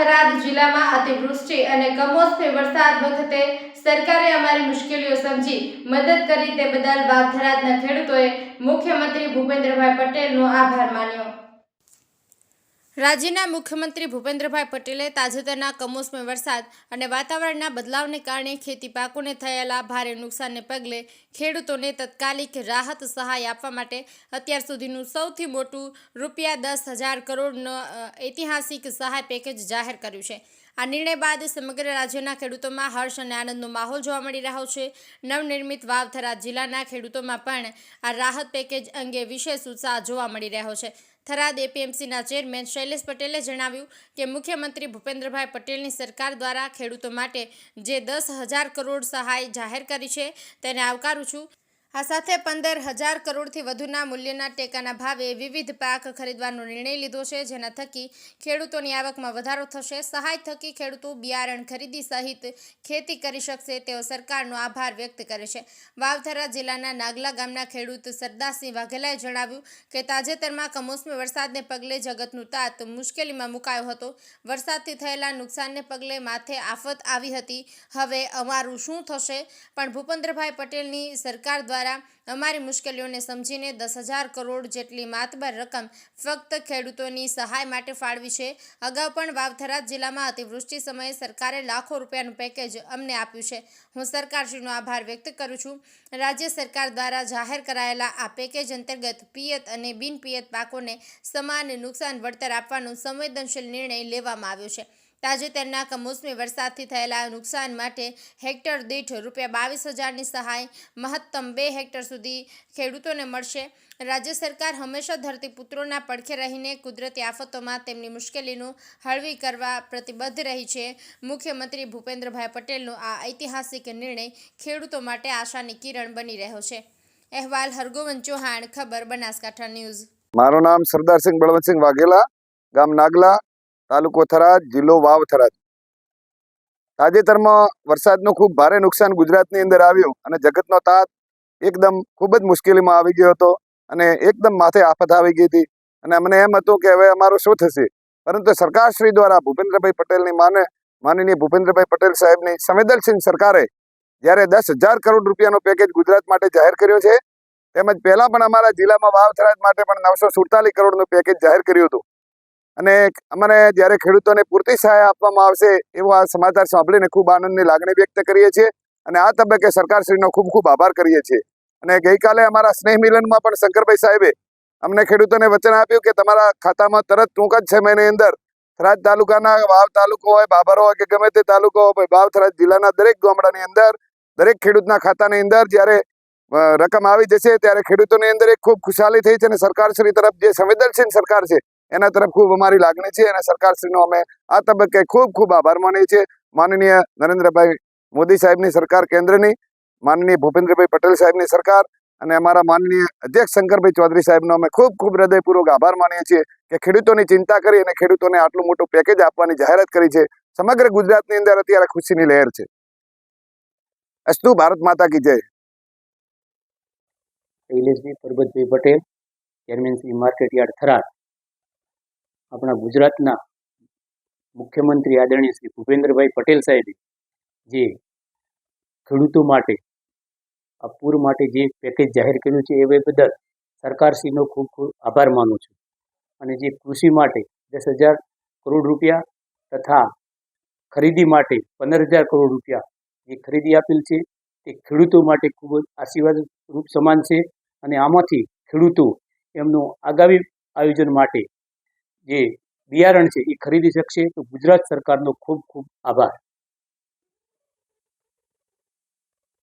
થરાદ જિલ્લામાં અતિવૃષ્ટિ અને કમોસમી વરસાદ વખતે સરકારે અમારી મુશ્કેલીઓ સમજી મદદ કરી તે બદલ વાવ થરાદના ખેડૂતોએ મુખ્યમંત્રી ભૂપેન્દ્રભાઈ પટેલનો આભાર માન્યો. રાજ્યના મુખ્યમંત્રી ભૂપેન્દ્રભાઈ પટેલે તાજેતરના કમોસમી વરસાદ અને વાતાવરણના બદલાવને કારણે ખેતી પાકોને થયેલા ભારે નુકસાનને પગલે ખેડૂતોને તત્કાલિક રાહત સહાય આપવા માટે અત્યાર સુધીનું સૌથી મોટું રૂપિયા દસ હજાર કરોડનું ઐતિહાસિક સહાય પેકેજ જાહેર કર્યું છે. આ નિર્ણય બાદ સમગ્ર રાજ્યના ખેડૂતોમાં હર્ષ અને આનંદનો માહોલ જોવા મળી રહ્યો છે. નવનિર્મિત વાવથરા જિલ્લાના ખેડૂતોમાં પણ આ રાહત પેકેજ અંગે વિશેષ ઉત્સાહ જોવા મળી રહ્યો છે. થરાદ એપીએમસીના ચેરમેન શૈલેષ પટેલે જણાવ્યું કે મુખ્યમંત્રી ભૂપેન્દ્રભાઈ પટેલની સરકાર દ્વારા ખેડૂતો માટે જે દસ હજાર કરોડ સહાય જાહેર કરી છે તેને આવકારું છું. આ સાથે પંદર હજાર કરોડથી વધુના મૂલ્યના ટેકાના ભાવે વિવિધ પાક ખરીદવાનો નિર્ણય લીધો છે, જેના થકી ખેડૂતોની આવકમાં વધારો થશે. સહાય થકી ખેડૂતો બિયારણ ખરીદી સહિત ખેતી કરી શકશે. તેઓ સરકારનો આભાર વ્યક્ત કરે છે. વાવથરા જિલ્લાના નાગલા ગામના ખેડૂત સરદારસિંહ વાઘેલાએ જણાવ્યું કે, તાજેતરમાં કમોસમી વરસાદને પગલે જગતનું તાત મુશ્કેલીમાં મુકાયો હતો. વરસાદથી થયેલા નુકસાનને પગલે માથે આફત આવી હતી. હવે અમારું શું થશે? પણ ભૂપેન્દ્રભાઈ પટેલની સરકાર દ્વારા અમારી મુશ્કેલીઓને સમજીને દસ હજાર કરોડ જેટલી માતબર રકમ ફક્ત ખેડૂતોની સહાય માટે ફાળવી છે. અગાઉ પણ વાવથરા જિલ્લામાં અતિવૃષ્ટિ સમયે સરકારે લાખો રૂપિયાનું પેકેજ અમને આપ્યું છે. હું સરકારશ્રીનો આભાર વ્યક્ત કરું છું. રાજ્ય સરકાર દ્વારા જાહેર કરાયેલા આ પેકેજ અંતર્ગત પિયત અને બિનપિયત પાકોને સમાન નુકસાન વળતર આપવાનો સંવેદનશીલ નિર્ણય લેવામાં આવ્યો છે. તાજેતરના કમોસમી વરસાદથી થયેલા નુકસાન માટે હેક્ટર દીઠ રૂપિયા બાવીસ હજારની સહાય, મહત્તમ બે હેક્ટર સુધી ખેડૂતોને મળશે. રાજ્ય સરકાર હંમેશા ધરતીપુત્રોના પડખે રહીને કુદરતી આફતોમાં તેમની મુશ્કેલીનું હળવી કરવા પ્રતિબદ્ધ રહી છે. મુખ્યમંત્રી ભૂપેન્દ્રભાઈ પટેલનો આ ઐતિહાસિક નિર્ણય ખેડૂતો માટે આશાની કિરણ બની રહ્યો છે. અહેવાલ હરગોવન ચૌહાણ, ખબર, બનાસકાંઠા ન્યૂઝ. મારું નામ સરદારસિંહ બળવંતસિંહ વાઘેલા, ગામ નાગલા તાલુકો થરાદ, જિલ્લો વાવ થરાદ. તાજેતરમાં વરસાદનું ખૂબ ભારે નુકસાન ગુજરાતની અંદર આવ્યું અને જગતનો તાત એકદમ ખૂબ જ મુશ્કેલીમાં આવી ગયો હતો અને એકદમ માથે આફત આવી ગઈ હતી. અને અમને એમ હતું કે હવે અમારું શું થશે? પરંતુ સરકારશ્રી દ્વારા ભૂપેન્દ્રભાઈ પટેલની માને, માનનીય ભૂપેન્દ્રભાઈ પટેલ સાહેબની સંવેદનશીલ સરકારે જ્યારે દસ હજાર કરોડ રૂપિયાનો પેકેજ ગુજરાત માટે જાહેર કર્યો છે, તેમજ પહેલા પણ અમારા જિલ્લામાં વાવ થરાદ માટે પણ નવસો સુડતાલીસ કરોડનું પેકેજ જાહેર કર્યું હતું. અને અમને જ્યારે ખેડૂતોને પૂરતી સહાય આપવામાં આવશે એવો આ સમાચાર સાંભળીને ખૂબ આનંદની લાગણી વ્યક્ત કરીએ છીએ અને આ તબક્કે સરકારશ્રીનો ખૂબ ખૂબ આભાર કરીએ છીએ. અને ગઈકાલે અમારા સ્નેહ મિલનમાં પણ શંકરભાઈ સાહેબે અમને ખેડૂતોને વચન આપ્યું કે તમારા ખાતામાં તરત ટૂંક જ છ મહિને અંદર થરાદ તાલુકાના વાવ તાલુકો હોય, બાબરો હોય કે ગમે તે તાલુકો હોય વાવ થરાદ જિલ્લાના દરેક ગામડાની અંદર, દરેક ખેડૂતના ખાતાની અંદર જ્યારે રકમ આવી જશે ત્યારે ખેડૂતોની અંદર એક ખૂબ ખુશાલી થઈ છે અને સરકારશ્રી તરફ જે સંવેદનશીલ સરકાર છે એના તરફ ખૂબ અમારી લાગણી છે અને સરકારશ્રીનો અમે આ તબક્કે ખૂબ ખૂબ આભાર માનીએ છીએ. માનનીય નરેન્દ્રભાઈ મોદી સાહેબની સરકાર કેન્દ્રની, માનનીય ભૂપેન્દ્રભાઈ પટેલ સાહેબની સરકાર અને અમારા માનનીય અધ્યક્ષ શંકરભાઈ ચૌધરી સાહેબનો અમે ખૂબ ખૂબ હૃદયપૂર્વક આભાર માનીએ છીએ કે ખેડૂતોની ચિંતા કરી અને ખેડૂતોને આટલું મોટું પેકેજ આપવાની જાહેરાત કરી છે. સમગ્ર ગુજરાતની અંદર અત્યારે ખુશીની લહેર છે. અસ્તુ ભારત માતા કી જય. Shaileshbhai Parbatbhai Patel, chairman Shri market yard Tharad. આપણા ગુજરાતના મુખ્યમંત્રી આદરણીય શ્રી ભૂપેન્દ્રભાઈ પટેલ સાહેબે જે ખેડૂતો માટે આ પૂર માટે જે પેકેજ જાહેર કર્યું છે, એ બદલ સરકારશ્રીનો ખૂબ ખૂબ આભાર માનું છું. અને જે કૃષિ માટે દસ હજાર કરોડ રૂપિયા તથા ખરીદી માટે પંદર હજાર કરોડ રૂપિયા જે ખરીદી આપેલ છે, તે ખેડૂતો માટે ખૂબ જ આશીર્વાદ રૂપ સમાન છે અને આમાંથી ખેડૂતો એમનું આગામી આયોજન માટે જે બિયારણ છે એ ખરીદી શકશે. તો ગુજરાત સરકારનો ખૂબ ખૂબ આભાર.